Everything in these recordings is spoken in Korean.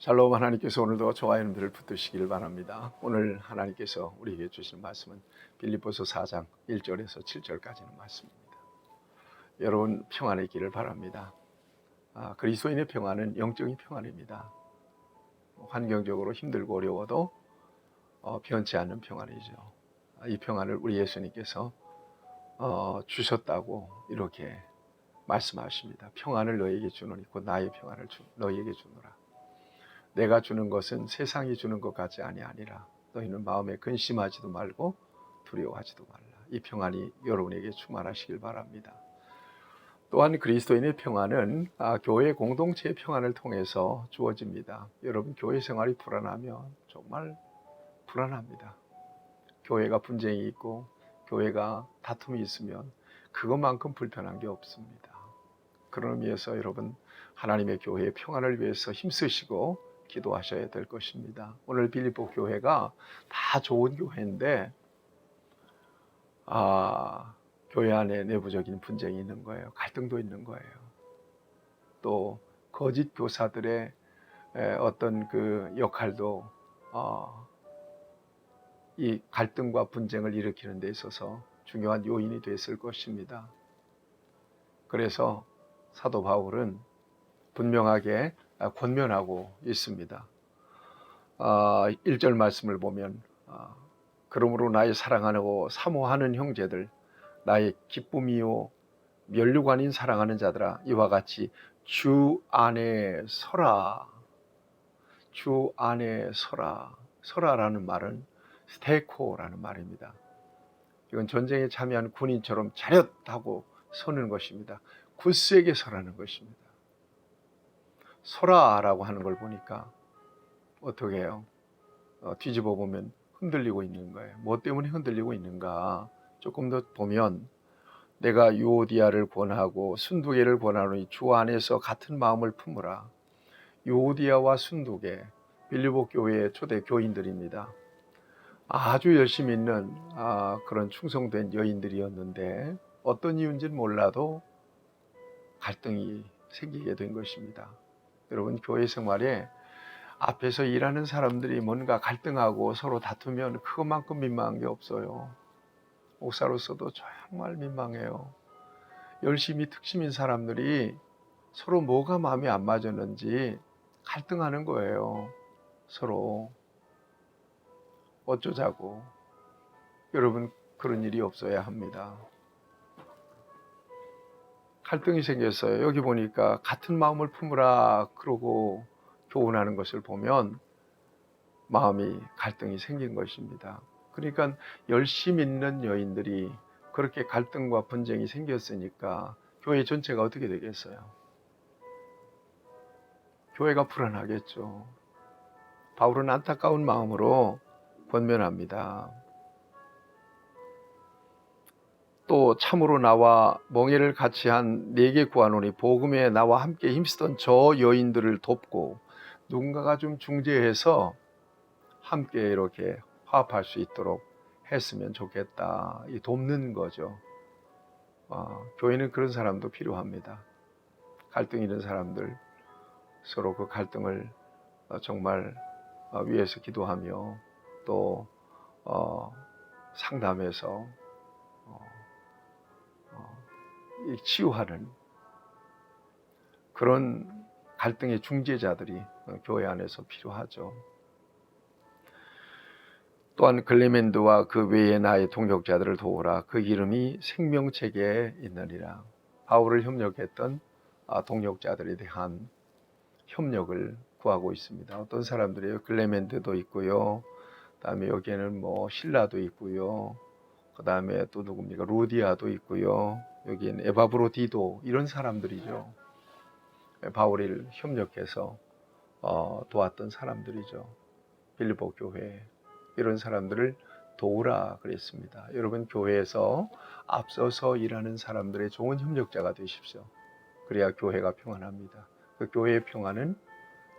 샬롬 하나님께서 오늘도 저와 여러분들을 붙드시기를 바랍니다. 오늘 하나님께서 우리에게 주시는 말씀은 빌립보서 4장 1절에서 7절까지는 말씀입니다. 여러분 평안의 길을 바랍니다. 아, 그리스도인의 평안은 영적인 평안입니다. 환경적으로 힘들고 어려워도 어, 변치 않는 평안이죠. 아, 이 평안을 우리 예수님께서 어, 주셨다고 이렇게 말씀하십니다. 평안을 너에게 주노니 곧 나의 평안을 주, 너에게 주노라. 내가 주는 것은 세상이 주는 것 같지 아니하니라. 너희는 마음에 근심하지도 말고 두려워하지도 말라. 이 평안이 여러분에게 충만하시길 바랍니다. 또한 그리스도인의 평안은 아, 교회 공동체의 평안을 통해서 주어집니다. 여러분 교회 생활이 불안하면 정말 불안합니다. 교회가 분쟁이 있고 교회가 다툼이 있으면 그것만큼 불편한 게 없습니다. 그런 의미에서 여러분 하나님의 교회의 평안을 위해서 힘쓰시고 기도하셔야 될 것입니다. 오늘 빌립보 교회가 다 좋은 교회인데 아, 교회 안에 내부적인 분쟁이 있는 거예요. 갈등도 있는 거예요. 또 거짓 교사들의 에, 어떤 그 역할도 어, 이 갈등과 분쟁을 일으키는 데 있어서 중요한 요인이 됐을 것입니다. 그래서 사도 바울은 분명하게 아, 권면하고 있습니다. 아, 1절 말씀을 보면 아, 그러므로 나의 사랑하고 사모하는 형제들 나의 기쁨이요 면류관인 사랑하는 자들아 이와 같이 주 안에 서라 주 안에 서라 서라라는 말은 스테코라는 말입니다. 이건 전쟁에 참여한 군인처럼 차렷하고 서는 것입니다. 굳세게 서라는 것입니다. 서라라고 하는 걸 보니까 어떻게 해요? 어, 뒤집어 보면 흔들리고 있는 거예요. 뭐 때문에 흔들리고 있는가? 조금 더 보면 내가 유오디아를 권하고 순두개를 권하노니 주 안에서 같은 마음을 품으라. 유오디아와 순두개 빌리보 교회의 초대 교인들입니다. 아주 열심히 있는 아, 그런 충성된 여인들이었는데 어떤 이유인지는 몰라도 갈등이 생기게 된 것입니다. 여러분 교회 생활에 앞에서 일하는 사람들이 뭔가 갈등하고 서로 다투면 그것만큼 민망한 게 없어요. 목사로서도 정말 민망해요. 열심히 특심인 사람들이 서로 뭐가 마음에 안 맞았는지 갈등하는 거예요. 서로 어쩌자고. 여러분 그런 일이 없어야 합니다. 갈등이 생겼어요. 여기 보니까 같은 마음을 품으라 그러고 교훈하는 것을 보면 마음이 갈등이 생긴 것입니다. 그러니까 열심히 있는 여인들이 그렇게 갈등과 분쟁이 생겼으니까 교회 전체가 어떻게 되겠어요? 교회가 불안하겠죠. 바울은 안타까운 마음으로 권면합니다. 또 참으로 나와 멍에를 같이 한 네게 구하노니 복음에 나와 함께 힘쓰던 저 여인들을 돕고 누군가가 좀 중재해서 함께 이렇게 화합할 수 있도록 했으면 좋겠다. 이 돕는 거죠. 어, 교회는 그런 사람도 필요합니다. 갈등 있는 사람들 서로 그 갈등을 어, 정말 어, 위해서 기도하며 또 어, 상담해서 치유하는 그런 갈등의 중재자들이 교회 안에서 필요하죠. 또한 글레멘드와 그 외의 나의 동역자들을 도우라. 그 이름이 생명책에 있느니라. 바울을 협력했던 아, 동역자들에 대한 협력을 구하고 있습니다. 어떤 사람들이요. 글레멘드도 있고요. 그다음에 여기에는 뭐 신라도 있고요. 그다음에 또 누굽니까? 루디아도 있고요. 여기엔 에바브로디도 이런 사람들이죠. 바울을 협력해서 어, 도왔던 사람들이죠. 빌리보 교회 이런 사람들을 도우라 그랬습니다. 여러분 교회에서 앞서서 일하는 사람들의 좋은 협력자가 되십시오. 그래야 교회가 평안합니다. 그 교회의 평안은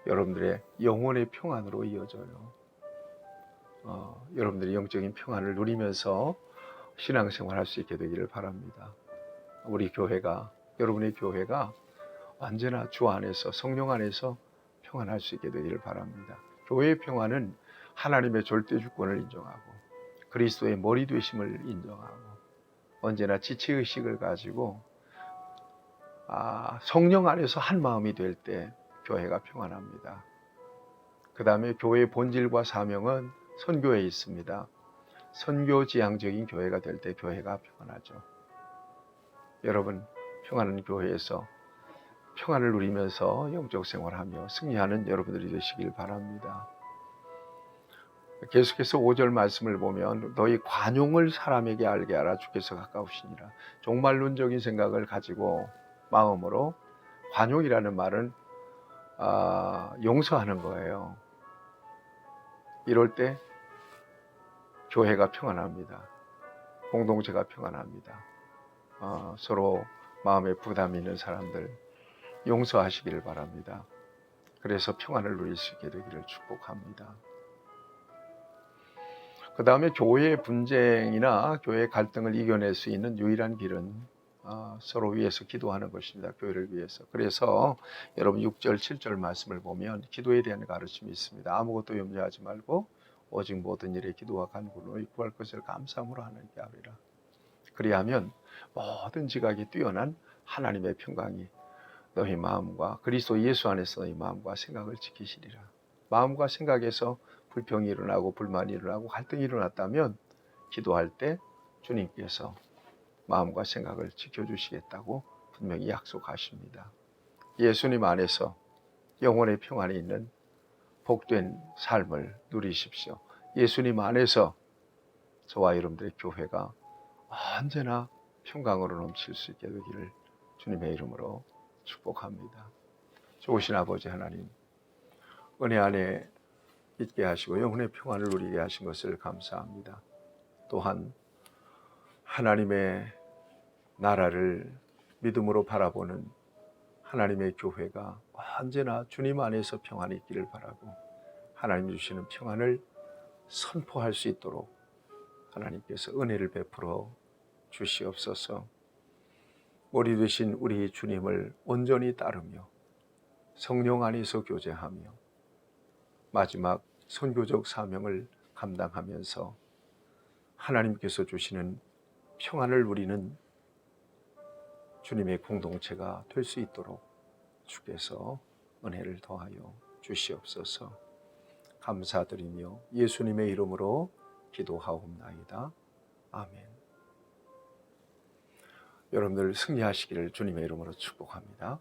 여러분들의 영혼의 평안으로 이어져요. 어, 여러분들이 영적인 평안을 누리면서 신앙생활 할 수 있게 되기를 바랍니다. 우리 교회가 여러분의 교회가 언제나 주 안에서 성령 안에서 평안할 수 있게 되기를 바랍니다. 교회의 평안은 하나님의 절대 주권을 인정하고 그리스도의 머리 되심을 인정하고 언제나 지체 의식을 가지고 아, 성령 안에서 한 마음이 될 때 교회가 평안합니다. 그 다음에 교회의 본질과 사명은 선교에 있습니다. 선교지향적인 교회가 될 때 교회가 평안하죠. 여러분 평안한 교회에서 평안을 누리면서 영적 생활하며 승리하는 여러분들이 되시길 바랍니다. 계속해서 5절 말씀을 보면 너희 관용을 사람에게 알게 하라 주께서 가까우시니라. 종말론적인 생각을 가지고 마음으로 관용이라는 말은 아, 용서하는 거예요. 이럴 때 교회가 평안합니다. 공동체가 평안합니다. 어, 서로 마음에 부담 있는 사람들 용서하시기를 바랍니다. 그래서 평안을 누릴 수 있게 되기를 축복합니다. 그 다음에 교회의 분쟁이나 교회 갈등을 이겨낼 수 있는 유일한 길은 어, 서로 위해서 기도하는 것입니다. 교회를 위해서. 그래서 여러분 6절, 7절 말씀을 보면 기도에 대한 가르침이 있습니다. 아무것도 염려하지 말고 오직 모든 일에 기도와 간구로 구할 것을 감사함으로 하나님께 아뢰라. 그리하면 모든 지각이 뛰어난 하나님의 평강이 너희 마음과 그리스도 예수 안에서 너희 마음과 생각을 지키시리라. 마음과 생각에서 불평이 일어나고 불만이 일어나고 갈등이 일어났다면 기도할 때 주님께서 마음과 생각을 지켜주시겠다고 분명히 약속하십니다. 예수님 안에서 영혼의 평안이 있는 복된 삶을 누리십시오. 예수님 안에서 저와 여러분들의 교회가 언제나 평강으로 넘칠 수 있게 되기를 주님의 이름으로 축복합니다. 좋으신 아버지 하나님, 은혜 안에 있게 하시고 영혼의 평안을 누리게 하신 것을 감사합니다. 또한 하나님의 나라를 믿음으로 바라보는 하나님의 교회가 언제나 주님 안에서 평안이 있기를 바라고 하나님 주시는 평안을 선포할 수 있도록 하나님께서 은혜를 베풀어 주시옵소서. 머리 되신 우리 주님을 온전히 따르며 성령 안에서 교제하며 마지막 선교적 사명을 감당하면서 하나님께서 주시는 평안을 누리는 주님의 공동체가 될 수 있도록 주께서 은혜를 더하여 주시옵소서. 감사드리며 예수님의 이름으로 기도하옵나이다. 아멘. 여러분들 승리하시기를 주님의 이름으로 축복합니다.